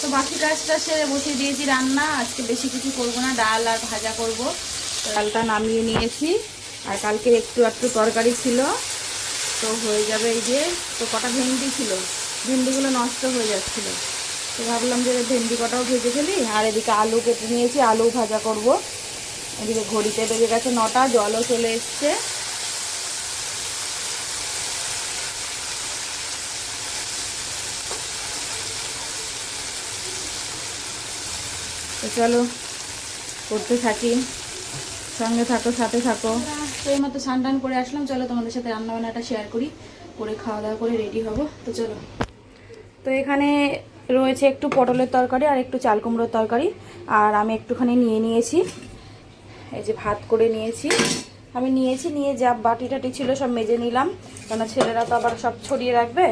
তো বাকি কাজটা সেরে বসিয়ে দিয়েছি রান্না। আজকে বেশি কিছু করব না, ডাল আর ভাজা করব। ডালটা নামিয়ে নিয়েছি। আর কালকে একটু একটু তরকারি ছিল, তো হয়ে যাবে এই যে, তো কটা ভেন্ডি ছিল। ভেন্ডিগুলো নষ্ট হয়ে যাচ্ছিল। তো ভাবলাম যে ভেন্ডি কটাও ভেজে ফেলি। আর এদিকে আলু কেটে নিয়েছি আলু ভাজা করব। এদিকে ঘড়িতে বেজে গেছে নটা, জলও চলে এসছে। তো চলো করতে থাকি। সঙ্গে থাকো সাথে থাকো। তো এই মতো স্নান টান করে আসলাম। চলো তোমাদের সাথে রান্না বান্নাটা শেয়ার করি। করে খাওয়া দাওয়া করে রেডি হব। তো চলো। তো এখানে রয়েছে একটু পটলের তরকারি আর একটু চাল কুমড়োর তরকারি। আর আমি একটুখানি নিয়ে নিয়েছি। এই যে ভাত করে নিয়েছি। আমি নিয়েছি নিয়ে যা বাটি টাটি ছিল সব মেজে নিলাম। কেন ছেলেরা তো আবার সব ছড়িয়ে রাখবে।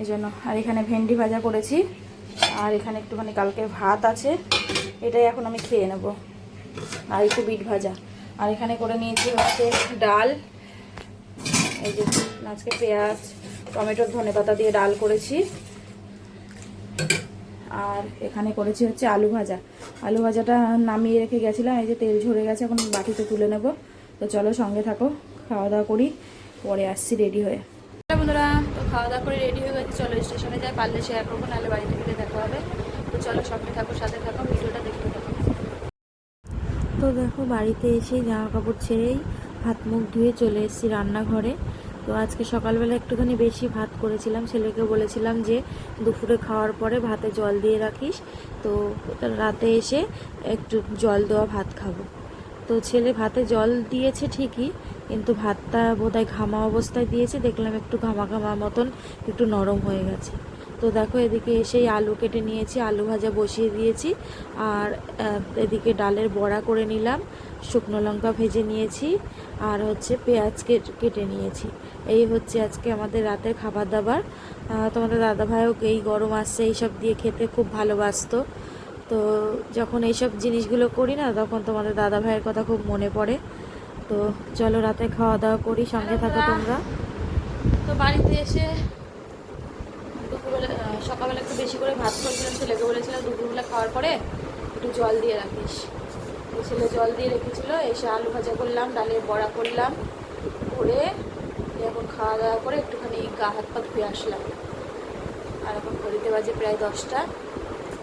এই জন্য। আর এখানে ভেন্ডি ভাজা করেছি। আর এখানে একটুখানি কালকে ভাত আছে, এটাই এখন আমি খেয়ে নেব। আর একটু বিট ভাজা। আর এখানে করে নিয়েছি হচ্ছে ডাল, এই যে আজকে পেঁয়াজ টমেটোর ধনে পাতা দিয়ে ডাল করেছি। আর এখানে করেছি হচ্ছে আলু ভাজা। আলু ভাজাটা নামিয়ে রেখে গেছিলাম, এই যে তেল ঝরে গেছে, এখন বাটিতে তুলে নেব। তো চলো সঙ্গে থাকো, খাওয়া দাওয়া করি, পরে আসছি রেডি হয়ে। বন্ধুরা খাওয়া দাওয়া করে রেডি হয়ে গেছে, চলো স্টেশনে যাই, পারলে শেয়ার করব, নাহলে বাড়িতে গেলে দেখা হবে। তো চলো সঙ্গে থাকো, সাথে থাকো, ভিডিওটা দেখতে থাকো। তো দেখো, বাড়িতে এসে জামা কাপড় ছেড়েই হাত মুখ ধুয়ে চলে এসেছি রান্নাঘরে। তো আজকে সকালবেলা একটুখানি বেশি ভাত করেছিলাম ছেলেকে বলেছিলাম যে দুপুরে খাওয়ার পরে ভাতে জল দিয়ে রাখিস। তো রাতে এসে একটু জল দেওয়া ভাত খাব। তো ছেলে ভাতে জল দিয়েছে ঠিকই কিন্তু ভাতটা বোধহয় ঘামা অবস্থায় দিয়েছে, দেখলাম একটু ঘামা ঘামা মতন একটু নরম হয়ে গেছে। তো দেখো এদিকে এসেই আলু কেটে নিয়েছি, আলু ভাজা বসিয়ে দিয়েছি আর এদিকে ডালের বড়া করে নিলাম, শুকনো লঙ্কা ভেজে নিয়েছি আর হচ্ছে পেঁয়াজ কেটে নিয়েছি। এই হচ্ছে আজকে আমাদের রাতের খাবার দাবার তোমাদের দাদা ভাইও এই গরম আসছে, এইসব দিয়ে খেতে খুব ভালোবাসতো। তো যখন এইসব জিনিসগুলো করি না, তখন তোমাদের দাদা ভাইয়ের কথা খুব মনে পড়ে। তো চলো রাতে খাওয়া দাওয়া করি সঙ্গে থাকো তোমরা। তো বাড়িতে এসে দুপুরবেলা সকালবেলা একটু বেশি করে ভাত করেছিলাম ছেলেকে বলেছিলাম দুপুরবেলা খাওয়ার পরে একটু জল দিয়ে রাখিস। ছেলে জল দিয়ে রেখেছিল এসে আলু ভাজা করলাম ডালের বড়া করলাম করে এখন খাওয়া দাওয়া করে একটুখানি গা হাত পা ধুয়ে আসলাম। আর এখন ঘড়িতে বাজে প্রায় দশটা।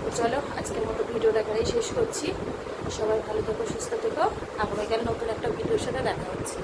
তো চলো, আজকের মতো ভিডিওটা এখানেই শেষ করছি। সবাই ভালো থেকো, সুস্থ থেকো। আগামীকাল নতুন একটা ভিডিওর সাথে দেখা হচ্ছে।